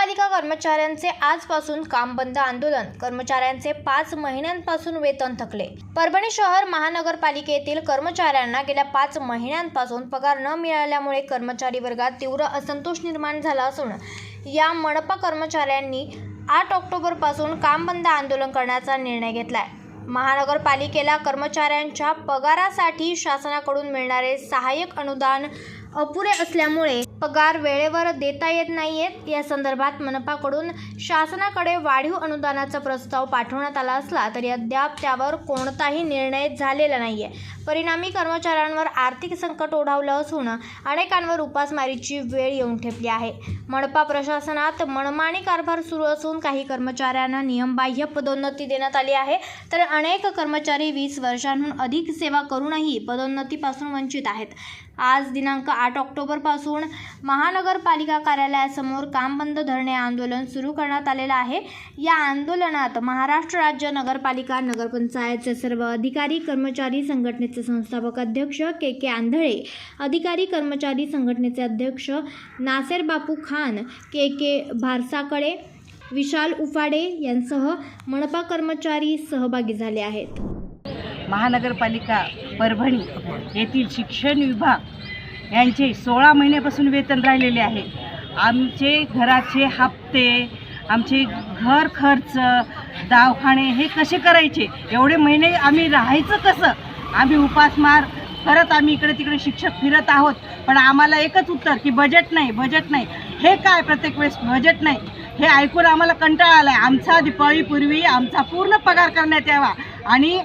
महापालिका कर्मचाऱ्यांचे आजपासून काम बंद आंदोलन. कर्मचाऱ्यांचे पाच महिन्यांपासून वेतन थकले. परभणी शहर महानगरपालिकेतील कर्मचाऱ्यांना गेल्या पाच महिन्यांपासून पगार न मिळाल्यामुळे कर्मचारी वर्गात तीव्र असंतोष निर्माण झाला असून या मनपा कर्मचाऱ्यांनी आठ ऑक्टोबरपासून काम बंद आंदोलन करण्याचा निर्णय घेतलाय. महानगरपालिकेला कर्मचाऱ्यांच्या पगारासाठी शासनाकडून मिळणारे सहाय्यक अनुदान अपुरे असल्यामुळे पगार वेळेवर देता येत नाहीयेत या संदर्भात मनपाकडून शासनाकडे वाढीव अनुदानाचा प्रस्ताव पाठवण्यात आला असला तरी अद्याप त्यावर कोणताही निर्णय झालेला नाहीये. परिणामी कर्मचाऱ्यांवर आर्थिक संकट ओढावलं असून अनेकांवर उपासमारीची वेळ येऊन ठेपली आहे. मनपा प्रशासनात मनमानी कारभार सुरू असून काही कर्मचाऱ्यांना नियमबाह्य पदोन्नती देण्यात आली आहे. तर अनेक कर्मचारी वीस वर्षांहून अधिक सेवा करूनही पदोन्नतीपासून वंचित आहेत. आज दिनांक आठ ऑक्टोबरपासून महानगरपालिका कार्यालयासमोर काम बंद धरणे आंदोलन सुरू करण्यात आलेलं आहे. या आंदोलनात महाराष्ट्र राज्य नगरपालिका नगरपंचायतचे सर्व अधिकारी कर्मचारी संघटनेचे संस्थापक अध्यक्ष के के आंधळे अधिकारी कर्मचारी संघटनेचे अध्यक्ष नासेर बापू खान के के भारसाकडे विशाल उफाडे यांसह मनपा कर्मचारी सहभागी झाले आहेत. महानगरपालिका परभणी येथील शिक्षण विभाग यांचे सोळा महिन्यापासून वेतन राहिलेले आहे. आमचे घराचे हप्ते आमचे घर खर्च दवाखाने हे कसे करायचे? एवढे महिने आम्ही राहायचं कसं? आम्ही उपासमार करत आम्ही इकडे तिकडे शिक्षक फिरत आहोत. पण आम्हाला एकच उत्तर की बजेट नाही बजेट नाही. हे काय प्रत्येक वेळेस बजेट नाही? हे ऐकून आम्हाला कंटाळा आला आहे आमचा दिपाळीपूर्वी आमचा पूर्ण पगार करण्यात यावा. आणि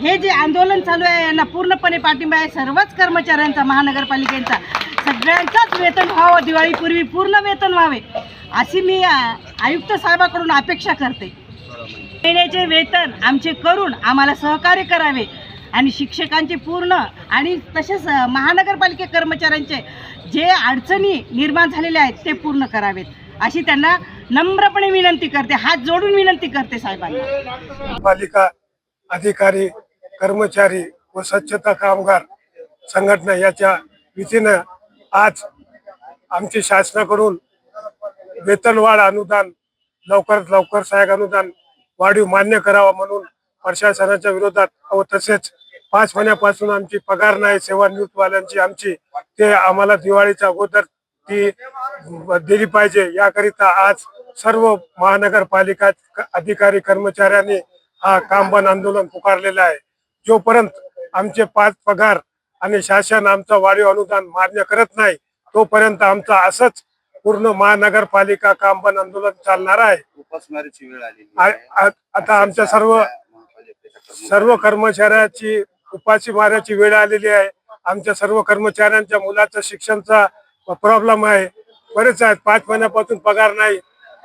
हे जे आंदोलन चालू आहे यांना पूर्णपणे पाठिंबा आहे. सर्वच कर्मचाऱ्यांचा महानगरपालिकेचा. सगळ्यांचाच वेतन व्हावं दिवाळीपूर्वी पूर्ण वेतन व्हावे अशी मी आयुक्त साहेबाकडून अपेक्षा करते. महिन्याचे वेतन आमचे करून आम्हाला सहकार्य करावे आणि शिक्षकांचे पूर्ण आणि तसेच महानगरपालिके कर्मचाऱ्यांचे जे अडचणी निर्माण झालेल्या आहेत ते पूर्ण करावेत अशी त्यांना नम्रपणे विनंती करते. हात जोडून विनंती करते साहेबांना. पालिका अधिकारी कर्मचारी व स्वच्छता कामगार संघटना याच्या वतीनं आज आमची शासनाकडून वेतनवाढ अनुदान लवकरात लवकर सहाय्यक अनुदान वाढीव मान्य करावा म्हणून प्रशासनाच्या विरोधात व तसेच पाच महिन्यापासून आमची पगार नाही सेवानिवृत्तवाल्यांची आमची ते आम्हाला दिवाळीच्या अगोदर ती दिली पाहिजे. याकरिता आज सर्व महानगरपालिका अधिकारी कर्मचाऱ्यांनी हा कामबंद आंदोलन पुकारलेलं आहे. जोपर्यंत आमचे पाच पगार आणि शासन आमचं वाढीव अनुदान मान्य करत नाही तोपर्यंत आमचं असंच पूर्ण महानगरपालिका कामबंद आंदोलन चालणार आहे. आता आमच्या सर्व सर्व कर्मचाऱ्याची उपाशी मारायची वेळ आलेली आहे. आमच्या सर्व कर्मचाऱ्यांच्या मुलाचं शिक्षणचा प्रॉब्लेम आहे. बरेच आहेत. पाच महिन्यापासून पगार नाही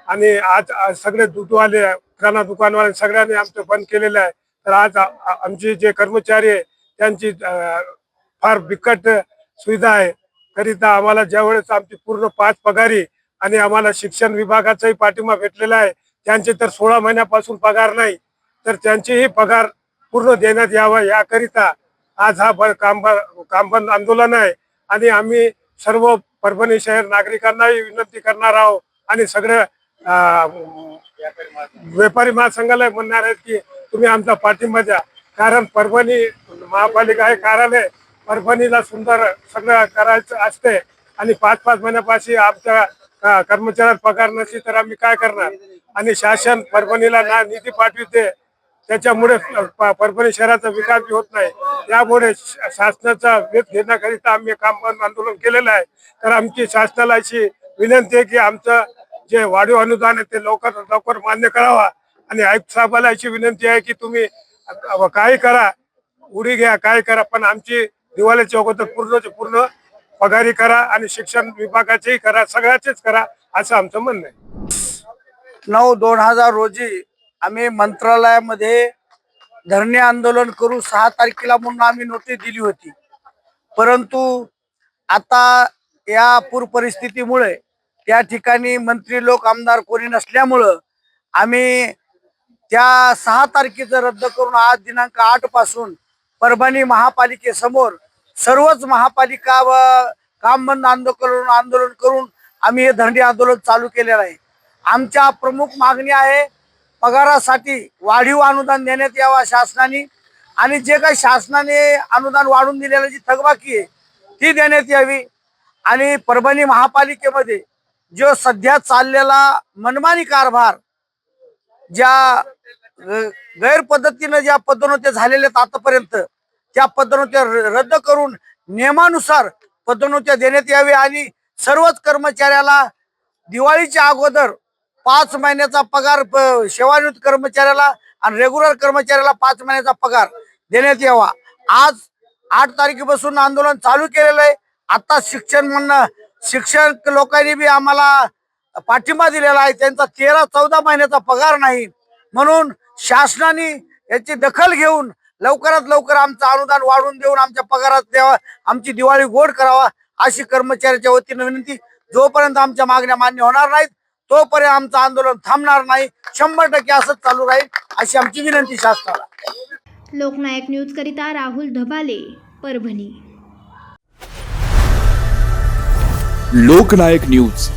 आणि आज आज सगळे दूधवाले किराणा दुकानवाले सगळ्यांनी आमचं बंद केलेलं आहे. तर आज आमचे जे कर्मचारी आहे त्यांची फार बिकट सुविधा आहे. करिता आम्हाला ज्यावेळेस आमची पूर्ण पाच पगारी आणि आम्हाला शिक्षण विभागाचाही पाठिंबा भेटलेला आहे त्यांचे तर सोळा महिन्यापासून पगार नाही तर त्यांचेही पगार पूर्ण देण्यात यावा याकरिता आज हा ब- कामबंद आंदोलन आहे. आणि आम्ही सर्व परभणी शहर नागरिकांनाही विनंती करणार आहोत आणि सगळ्या व्यापारी महासंघाला म्हणणार आहेत की तुम्ही आमचा पाठिंबा द्या कारण परभणी महापालिका हे कार्यालय परभणीला सुंदर सगळं करायचं असते. आणि पाच पाच महिन्यापाशी आमच्या कर्मचाऱ्यांना कर्मचाऱ्यात पगार नसली तर आम्ही काय करणार? आणि शासन परभणीला ना निधी पाठविते. त्याच्यामुळे परभणी शहराचा विकास होत नाही. त्यामुळे श- शासनाचा वेध घेण्याकरिता आम्ही काम बंद आंदोलन केलेलं आहे. तर आमची शासनाला अशी विनंती आहे की आमचं जे वाढीव अनुदान आहे ते लवकर लवकर मान्य करावा. आणि आयुक्त साहेबाला अशी विनंती आहे की तुम्ही काय करा उडी घ्या काय करा पण आमची दिवाळीच्या अगोदर पूर्णच पूर्ण पगारी करा आणि शिक्षण विभागाचेही करा सगळ्याचेच करा असं आमचं म्हणणं आहे. नऊ दोन हजार रोजी आम्ही मंत्रालयामध्ये धरणे आंदोलन करू सहा तारखेला म्हणून आम्ही नोटीस दिली होती. परंतु आता या पूर परिस्थितीमुळे त्या ठिकाणी मंत्री लोक आमदार कोणी नसल्यामुळं आम्ही त्या सहा तारखेचं रद्द करून आज दिनांक आठपासून परभणी महापालिकेसमोर सर्वच महापालिका व काम बंद आंदोलन आंदोलन करून आम्ही हे धरणे आंदोलन चालू केलेलं आहे. आमच्या प्रमुख मागणी आहे पगारासाठी वाढीव अनुदान देण्यात यावा शासनाने आणि जे काही शासनाने अनुदान वाढून दिलेलं जी थकबाकी आहे ती देण्यात यावी. आणि परभणी महापालिकेमध्ये जो सध्या चाललेला मनमानी कारभार ज्या गैरपद्धतीनं ज्या पदोन्नत्या झालेल्या आहेत आतापर्यंत त्या पदोन्नत्या र- रद्द करून नियमानुसार पदोन्नत्या देण्यात यावी आणि सर्वच कर्मचाऱ्याला दिवाळीच्या अगोदर पाच महिन्याचा पगार प- सेवानिवृत्त कर्मचाऱ्याला आणि रेग्युलर कर्मचाऱ्याला पाच महिन्याचा पगार देण्यात यावा. आज आठ तारखेपासून आंदोलन चालू केलेलं आहे. आता शिक्षण म्हणणं शिक्षक लोकांनी बी आम्हाला पाठिंबा दिलेला आहे. त्यांचा तेरा चौदा महिन्याचा पगार नाही. म्हणून शासनाने याची दखल घेऊन लवकरात लवकर आमचं अनुदान वाढवून देऊन आमच्या पगारात द्यावा आमची दिवाळी गोड करावा अशी कर्मचाऱ्याच्या वतीनं विनंती. जोपर्यंत आमच्या मागण्या मान्य होणार नाहीत तोपर्यंत आमचं आंदोलन थांबणार नाही. शंभर टक्के असंच चालू राहील अशी आमची विनंती शासनाला. लोकनायक न्यूजकरिता राहुल धबाले परभणी. लोकनायक न्यूज.